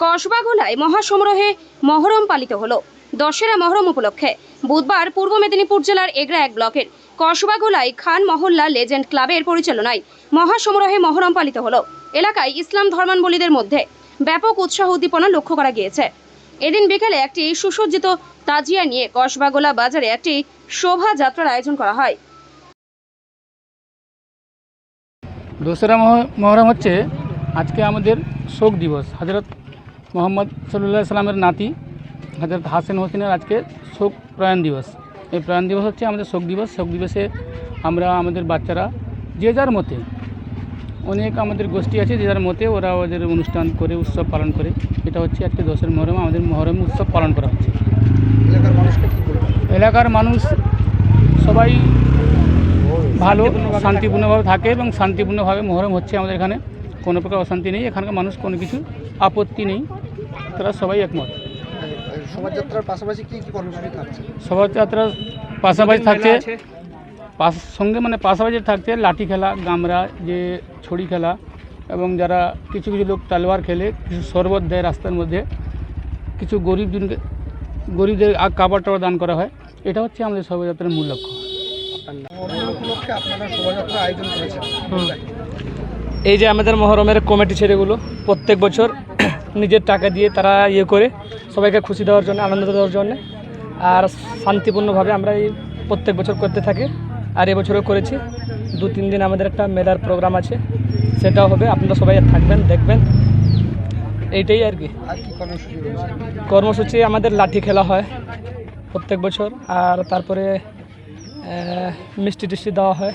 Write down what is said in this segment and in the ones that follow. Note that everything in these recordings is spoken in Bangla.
কসবাগোলায় মহাসমারোহে মহরম পালিত হলো। দশেরা মহরম উপলক্ষে বুধবার পূর্ব মেদিনীপুর জেলার এগরা এক ব্লকের কসবাগোলায় খান মহল্লা লেজেন্ড ক্লাবের পরিচালনায় মহাসমারোহে মহরম পালিত হলো। এলাকায় ইসলাম ধর্মাবলম্বীদের মধ্যে ব্যাপক উৎসাহ উদ্দীপনা লক্ষ্য করা গিয়েছে। এদিন বিকেলে একটি সুসজ্জিত তাজিয়া নিয়ে কসবাগোলা বাজারে একটি শোভাযাত্রার আয়োজন করা হয়। দোসরা মহ- মহরম হচ্ছে আজকে আমাদের শোক দিবস, হজরত মোহাম্মদ সাল্লাহ সাল্লামের নাতি হজরত হাসেন হোসেনের আজকে শোক প্রয়াণ দিবস। এই প্রয়াণ দিবস হচ্ছে আমাদের শোক দিবস। শোক দিবসে আমরা আমাদের বাচ্চারা যে যার মতে অনেক আমাদের গোষ্ঠী আছে যে যার মতে ওরা ওদের অনুষ্ঠান করে উৎসব পালন করে। এটা হচ্ছে আজকে দোসরা মহরম। আমাদের মহরম উৎসব পালন করা হচ্ছে। এলাকার মানুষ সবাই ভালো শান্তিপূর্ণভাবে থাকে এবং শান্তিপূর্ণভাবে মহরম হচ্ছে আমাদের এখানে। কোনো প্রকার অশান্তি নেই। এখানকার মানুষ কোনো কিছু আপত্তি নেই। তারা সবাই একমত। শোভাযাত্রার পাশাপাশি কি কি কর্মসূচি থাকছে? শোভাযাত্রার পাশাপাশি থাকছে পাশ সঙ্গে মানে পাশাপাশি থাকছে লাঠি খেলা গামরা যে ছড়ি খেলা এবং যারা কিছু কিছু লোক তালোয়ার খেলে কিছু শরবত দেয় রাস্তার মধ্যে কিছু গরিব জনকে গরিবদের আগ কাপড় টাপড় দান করা হয় এটা হচ্ছে আমাদের শোভাযাত্রার মূল লক্ষ্য। এই যে আমাদের মহরমের কমিটি ছেলেগুলো প্রত্যেক বছর নিজের টাকা দিয়ে তারা ইয়ে করে সবাইকে খুশি দেওয়ার জন্য আনন্দ দেওয়ার জন্য। আর শান্তিপূর্ণভাবে আমরা এই প্রত্যেক বছর করতে থাকি। আর এবছরও করেছি। দু তিন দিন আমাদের একটা মেলার প্রোগ্রাম আছে। সেটাও হবে। আপনারা সবাই থাকবেন দেখবেন। এইটাই আর কি। আর কি কর্মসূচি আমাদের লাঠি খেলা হয় প্রত্যেক বছর। আর তারপরে মিষ্টি টিষ্টি দেওয়া হয়।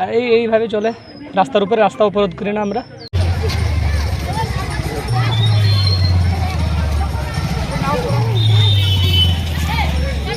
আর এই এইভাবে চলে। রাস্তার উপরে রাস্তা অবরোধ করি না আমরা।